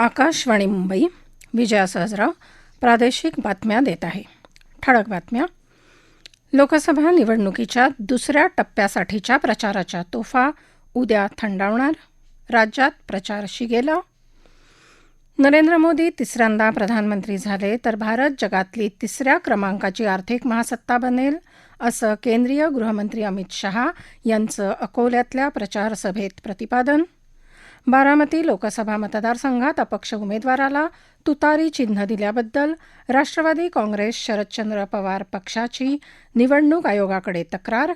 आकाशवाणी मुंबई विजया सहजराव प्रादेशिक बातम्या देत आहे. ठळक बातम्या. लोकसभा निवडणुकीच्या दुसऱ्या टप्प्यासाठीच्या प्रचाराच्या तोफा उद्या थंडावणार. राज्यात प्रचार शिगेला. नरेंद्र मोदी तिसऱ्यांदा प्रधानमंत्री झाले तर भारत जगातली तिसऱ्या क्रमांकाची आर्थिक महासत्ता बनेल असं केंद्रीय गृहमंत्री अमित शहा यांचं अकोल्यातल्या प्रचारसभेत प्रतिपादन. बारामती लोकसभा मतदारसंघात अपक्ष उमेदवाराला तुतारी चिन्ह दिल्याबद्दल राष्ट्रवादी काँग्रेस शरदचंद्र पवार पक्षाची निवडणूक आयोगाकडे तक्रार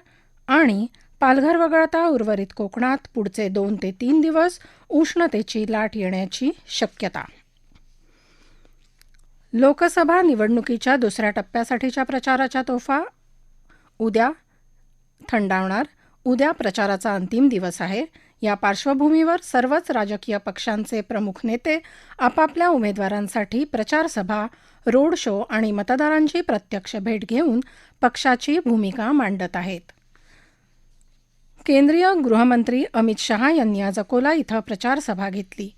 आणि पालघर वगळता उर्वरित कोकणात पुढचे दोन ते तीन दिवस उष्णतेची लाट येण्याची शक्यता. लोकसभा निवडणुकीच्या दुसऱ्या टप्प्यासाठीच्या प्रचाराच्या तोफा उद्या थंडावणार उद्या प्रचाराचा अंतिम दिवस आहे. या पार्श्वभूमीवर सर्वच राजकीय पक्षांचे प्रमुख नेते आपापल्या उमेदवारांसाठी प्रचारसभा रोड शो आणि मतदारांची प्रत्यक्ष भेट घेऊन पक्षाची भूमिका मांडत आहेत. केंद्रीय गृहमंत्री अमित शहा यांनी आज अकोला इथं प्रचारसभा घेतली.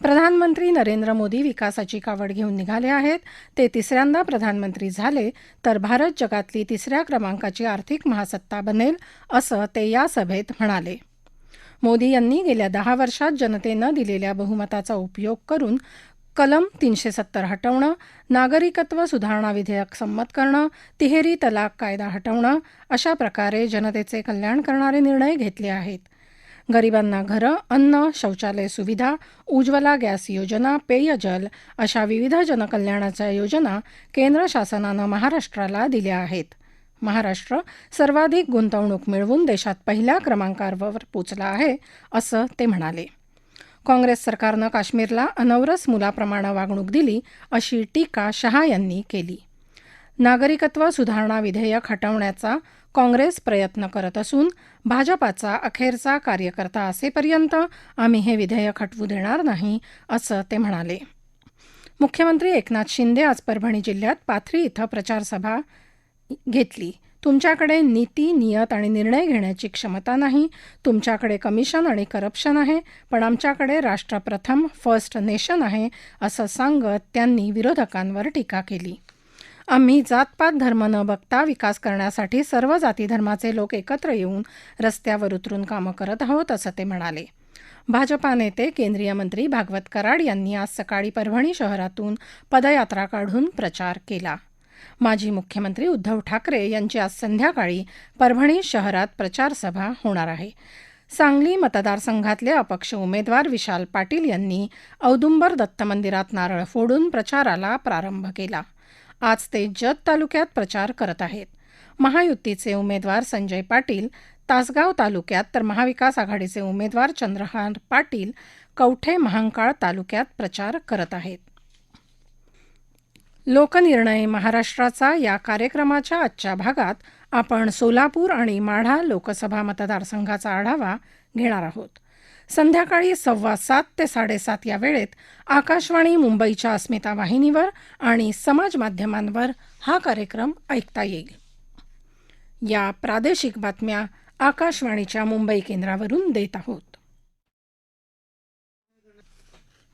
प्रधानमंत्री नरेंद्र मोदी विकासाची कावड घेऊन निघाले आहेत. ते तिसऱ्यांदा प्रधानमंत्री झाले तर भारत जगातली तिसऱ्या क्रमांकाची आर्थिक महासत्ता बनेल असं ते या सभेत म्हणाले. मोदी यांनी गेल्या दहा वर्षात जनतेनं दिलेल्या बहुमताचा उपयोग करून कलम तीनशे सत्तर हटवणं नागरिकत्व सुधारणा विधेयक संमत करणं तिहेरी तलाक कायदा हटवणं अशा प्रकारे जनतेचे कल्याण करणारे निर्णय घेतले आहेत. गरिबांना घरं अन्न शौचालय सुविधा उज्ज्वला गॅस योजना पेयजल अशा विविध जनकल्याणाच्या योजना केंद्र शासनानं महाराष्ट्राला दिल्या आहेत. महाराष्ट्र सर्वाधिक गुंतवणूक मिळवून देशात पहिल्या क्रमांकावर पोचला आहे असं ते म्हणाले. काँग्रेस सरकारनं काश्मीरला अनवरस मुलाप्रमाणे वागणूक दिली अशी टीका शहा यांनी केली. नागरिकत्व सुधारणा विधेयक हटवण्याचा काँग्रेस प्रयत्न करत असून भाजपाचा अखेरचा कार्यकर्ता असेपर्यंत आम्ही हे विधेयक हटवू देणार नाही असं ते म्हणाले. मुख्यमंत्री एकनाथ शिंदे आज परभणी जिल्ह्यात पाथरी इथं प्रचारसभा घेतली. तुमच्याकडे नीती नियत आणि निर्णय घेण्याची क्षमता नाही. तुमच्याकडे कमिशन आणि करप्शन आहे पण आमच्याकडे राष्ट्र प्रथम फर्स्ट नेशन आहे असं सांगत त्यांनी विरोधकांवर टीका केली. आम्ही जातपात धर्म न बघता विकास करण्यासाठी सर्व जाती धर्माचे लोक एकत्र येऊन रस्त्यावर उतरून कामं करत आहोत असं ते म्हणाले. भाजपा नेते केंद्रीय मंत्री भागवत कराड यांनी आज सकाळी परभणी शहरातून पदयात्रा काढून प्रचार केला. माजी मुख्यमंत्री उद्धव ठाकरे यांची आज संध्याकाळी परभणी शहरात प्रचारसभा होणार आहे. सांगली मतदारसंघातले अपक्ष उमेदवार विशाल पाटील यांनी औदुंबर दत्त मंदिरात नारळ फोडून प्रचाराला प्रारंभ केला. आज ते जत तालुक्यात प्रचार करत आहेत. महायुतीचे उमेदवार संजय पाटील तासगाव तालुक्यात तर महाविकास आघाडीचे उमेदवार चंद्रहार पाटील कवठे महांकाळ तालुक्यात प्रचार करत आहेत. लोकनिर्णय महाराष्ट्राचा या कार्यक्रमाच्या आजच्या भागात आपण सोलापूर आणि माढा लोकसभा मतदारसंघाचा आढावा घेणार आहोत. संध्याकाळी सव्वा सात ते साडेसात या वेळेत आकाशवाणी मुंबईच्या अस्मिता वाहिनीवर आणि समाज माध्यमांवर हा कार्यक्रम ऐकता येईल. या प्रादेशिक बातम्या आकाशवाणीच्या मुंबई केंद्रावरून देत आहोत.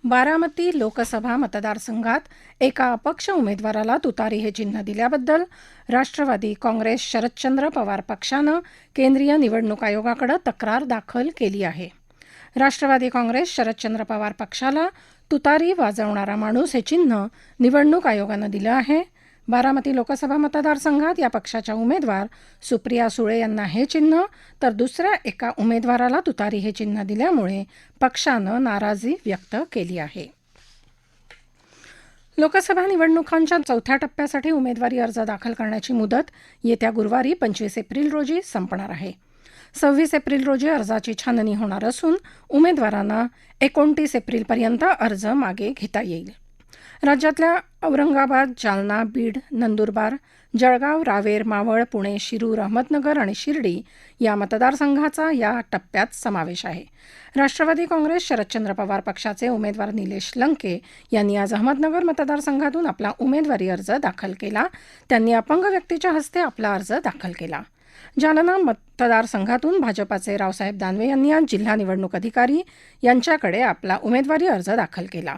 बारामती लोकसभा मतदारसंघात एका अपक्ष उमेदवाराला तुतारी हे चिन्ह दिल्याबद्दल राष्ट्रवादी काँग्रेस शरदचंद्र पवार पक्षानं केंद्रीय निवडणूक आयोगाकडे तक्रार दाखल केली आहे. राष्ट्रवादी काँग्रेस शरदचंद्र पवार पक्षाला तुतारी वाजवणारा माणूस हे चिन्ह निवडणूक आयोगानं दिलं आहे. बारामती लोकसभा मतदारसंघात या पक्षाच्या उमेदवार सुप्रिया सुळे यांना हे चिन्ह तर दुसऱ्या एका उमेदवाराला तुतारी हे चिन्ह दिल्यामुळे पक्षानं नाराजी व्यक्त केली आहे. लोकसभा निवडणुकांच्या चौथ्या टप्प्यासाठी उमेदवारी अर्ज दाखल करण्याची मुदत येत्या गुरुवारी पंचवीस एप्रिल रोजी संपणार आहे. सव्वीस एप्रिल रोजी अर्जाची छाननी होणार असून उमेदवारांना एकोणतीस एप्रिलपर्यंत अर्ज मागे घेता येईल. राज्यातल्या औरंगाबाद जालना बीड नंदुरबार जळगाव रावेर मावळ पुणे शिरूर अहमदनगर आणि शिर्डी या मतदारसंघाचा या टप्प्यात समावेश आहे. राष्ट्रवादी काँग्रेस शरदचंद्र पवार पक्षाचे उमेदवार निलेश लंके यांनी आज अहमदनगर मतदारसंघातून आपला उमेदवारी अर्ज दाखल केला. त्यांनी अपंग व्यक्तीच्या हस्ते आपला अर्ज दाखल केला. जालना मतदारसंघातून भाजपाचे रावसाहेब दानवे यांनी आज जिल्हा निवडणूक अधिकारी यांच्याकडे आपला उमेदवारी अर्ज दाखल केला.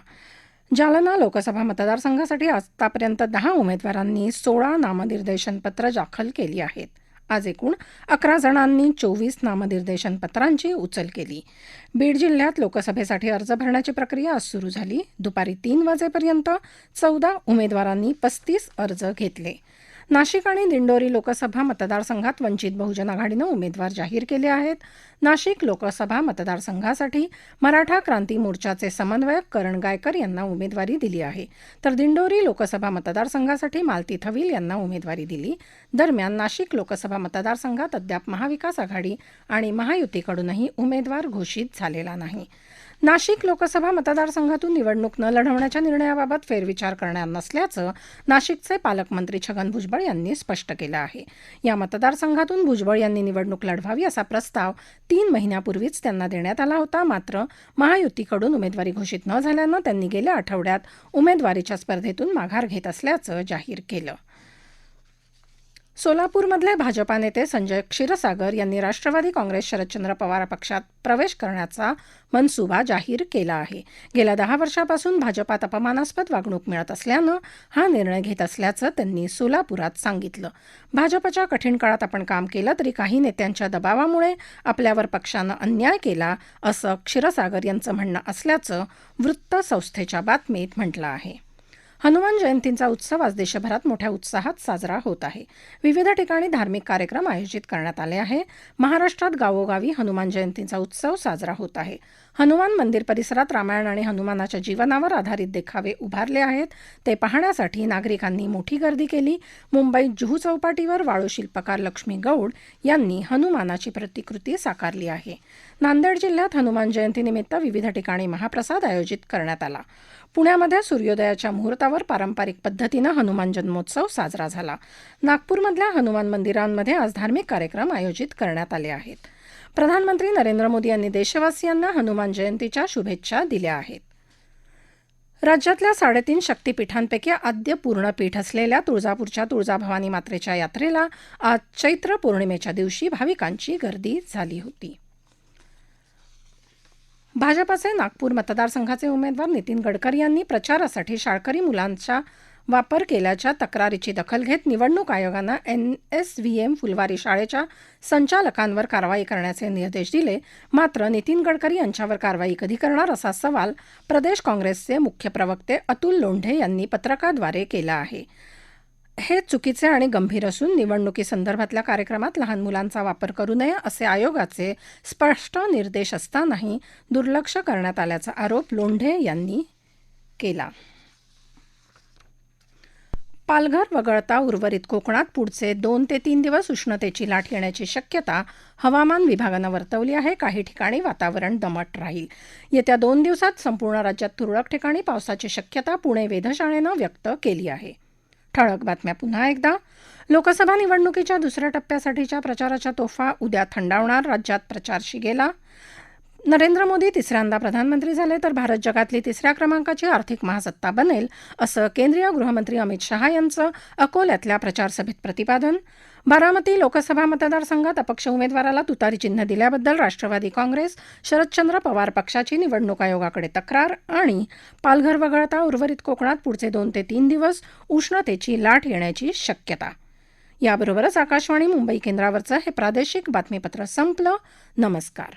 जालना लोकसभा मतदारसंघासाठी आतापर्यंत दहा उमेदवारांनी सोळा नामनिर्देशनपत्र दाखल केली आहेत. आज एकूण अकरा जणांनी चोवीस नामनिर्देशनपत्रांची उचल केली. बीड जिल्ह्यात लोकसभेसाठी अर्ज भरण्याची प्रक्रिया आज सुरू झाली. दुपारी तीन वाजेपर्यंत चौदा उमेदवारांनी पस्तीस अर्ज घेतले. नाशिक आणि दिंडोरी लोकसभा मतदारसंघात वंचित बहुजन आघाडीनं उमेदवार जाहीर केले आहेत. नाशिक लोकसभा मतदारसंघासाठी मराठा क्रांती मोर्चाचे समन्वयक करण गायकर यांना उमेदवारी दिली आहे. तर दिंडोरी लोकसभा मतदारसंघासाठी मालती थविल यांना उमेदवारी दिली. दरम्यान नाशिक लोकसभा मतदारसंघात अद्याप महाविकास आघाडी आणि महायुतीकडूनही उमेदवार घोषित झालेला नाही. नाशिक लोकसभा मतदारसंघातून निवडणूक न लढवण्याच्या निर्णयाबाबत फेरविचार करणार नसल्याचं नाशिकचे पालकमंत्री छगन भुजबळ यांनी स्पष्ट केलं आहे. या मतदारसंघातून भुजबळ यांनी निवडणूक लढवावी असा प्रस्ताव तीन महिन्यापूर्वीच त्यांना देण्यात आला होता. मात्र महायुतीकडून उमेदवारी घोषित न झाल्यानं त्यांनी गेल्या आठवड्यात उमेदवारीच्या स्पर्धेतून माघार घेत असल्याचं जाहीर केलं. सोलापूरमधले भाजपा नेते संजय क्षीरसागर यांनी राष्ट्रवादी काँग्रेस शरदचंद्र पवार पक्षात प्रवेश करण्याचा मनसुबा जाहीर केला आहे. गेल्या दहा वर्षापासून भाजपात अपमानास्पद वागणूक मिळत असल्यानं हा निर्णय घेत असल्याचं त्यांनी सोलापुरात सांगितलं. भाजपच्या कठीण काळात आपण काम केलं तरी काही नेत्यांच्या दबावामुळे आपल्यावर पक्षानं अन्याय केला असं क्षीरसागर यांचं म्हणणं असल्याचं वृत्तसंस्थेच्या बातमीत म्हटलं आहे. हनुमान जयंतीचा उत्सव आज देशभरात मोठ्या उत्साहात साजरा होत आहे. विविध ठिकाणी धार्मिक कार्यक्रम आयोजित करण्यात आले आहे. महाराष्ट्रात गावोगावी हनुमान जयंतीचा उत्सव साजरा होत आहे. हनुमान मंदिर परिसरात रामायण आणि हनुमानाच्या जीवनावर आधारित देखावे उभारले आहेत. ते पाहण्यासाठी नागरिकांनी मोठी गर्दी केली. मुंबईत जुहू चौपाटीवर वाळू शिल्पकार लक्ष्मी गौड यांनी हनुमानाची प्रतिकृती साकारली आहे. नांदेड जिल्ह्यात हनुमान जयंतीनिमित्त विविध ठिकाणी महाप्रसाद आयोजित करण्यात आला. पुण्यामध्ये सूर्योदयाच्या मुहूर्तावर पारंपरिक पद्धतीनं हनुमान जन्मोत्सव साजरा झाला. नागपूरमधल्या हनुमान मंदिरांमध्ये आज धार्मिक कार्यक्रम आयोजित करण्यात आले आहेत. प्रधानमंत्री नरेंद्र मोदी यांनी देशवासियांना हनुमान जयंतीच्या शुभेच्छा दिल्या आहेत. राज्यातल्या साडेतीन शक्तीपीठांपैकी आद्य पूर्णपीठ असलेल्या तुळजापूरच्या तुळजाभवानी मात्रेच्या यात्रेला आज चैत्र पौर्णिमेच्या दिवशी भाविकांची गर्दी झाली होती. भाजपाचे नागपूर मतदारसंघाचे उमेदवार नितीन गडकरी यांनी प्रचारासाठी शाळकरी मुलांचा वापर केल्याच्या तक्रारीची दखल घेत निवडणूक आयोगानं N S V M Phulwari शाळेच्या संचालकांवर कारवाई करण्याचे निर्देश दिले. मात्र नितीन गडकरी यांच्यावर कारवाई कधी करणार असा सवाल प्रदेश काँग्रेसचे मुख्य प्रवक्ते अतुल लोंढे यांनी पत्रकाद्वारे केला आहे. हे चुकीचे आणि गंभीर असून निवडणुकीसंदर्भातल्या कार्यक्रमात लहान मुलांचा वापर करू नये असे आयोगाचे स्पष्ट निर्देश असतानाही दुर्लक्ष करण्यात आल्याचा आरोप लोंढे यांनी केला. पालघर वगळता उर्वरित कोकणात पुढचे दोन ते तीन दिवस उष्णतेची लाट येण्याची शक्यता हवामान विभागानं वर्तवली आहे. काही ठिकाणी वातावरण दमट राहील. येत्या दोन दिवसात संपूर्ण राज्यात तुरळक ठिकाणी पावसाची शक्यता पुणे वेधशाळेनं व्यक्त केली आहे. ठळक बातम्या पुन्हा एकदा. लोकसभा निवडणुकीच्या दुसऱ्या टप्प्यासाठीच्या प्रचाराच्या तोफा उद्या थंडावणार राज्यात प्रचार शिगेला. नरेंद्र मोदी तिसऱ्यांदा प्रधानमंत्री झाले तर भारत जगातली तिसऱ्या क्रमांकाची आर्थिक महासत्ता बनेल असं केंद्रीय गृहमंत्री अमित शहा यांचं अकोल्यातल्या प्रचारसभेत प्रतिपादन. बारामती लोकसभा मतदारसंघात अपक्ष उमेदवाराला तुतारी चिन्ह दिल्याबद्दल राष्ट्रवादी काँग्रेस शरदचंद्र पवार पक्षाची निवडणूक आयोगाकडे तक्रार आणि पालघर वगळता उर्वरित कोकणात पुढचे दोन ते तीन दिवस उष्णतेची लाट येण्याची शक्यता. याबरोबरच आकाशवाणी मुंबई केंद्रावरचं हे प्रादेशिक बातमीपत्र संपलं. नमस्कार.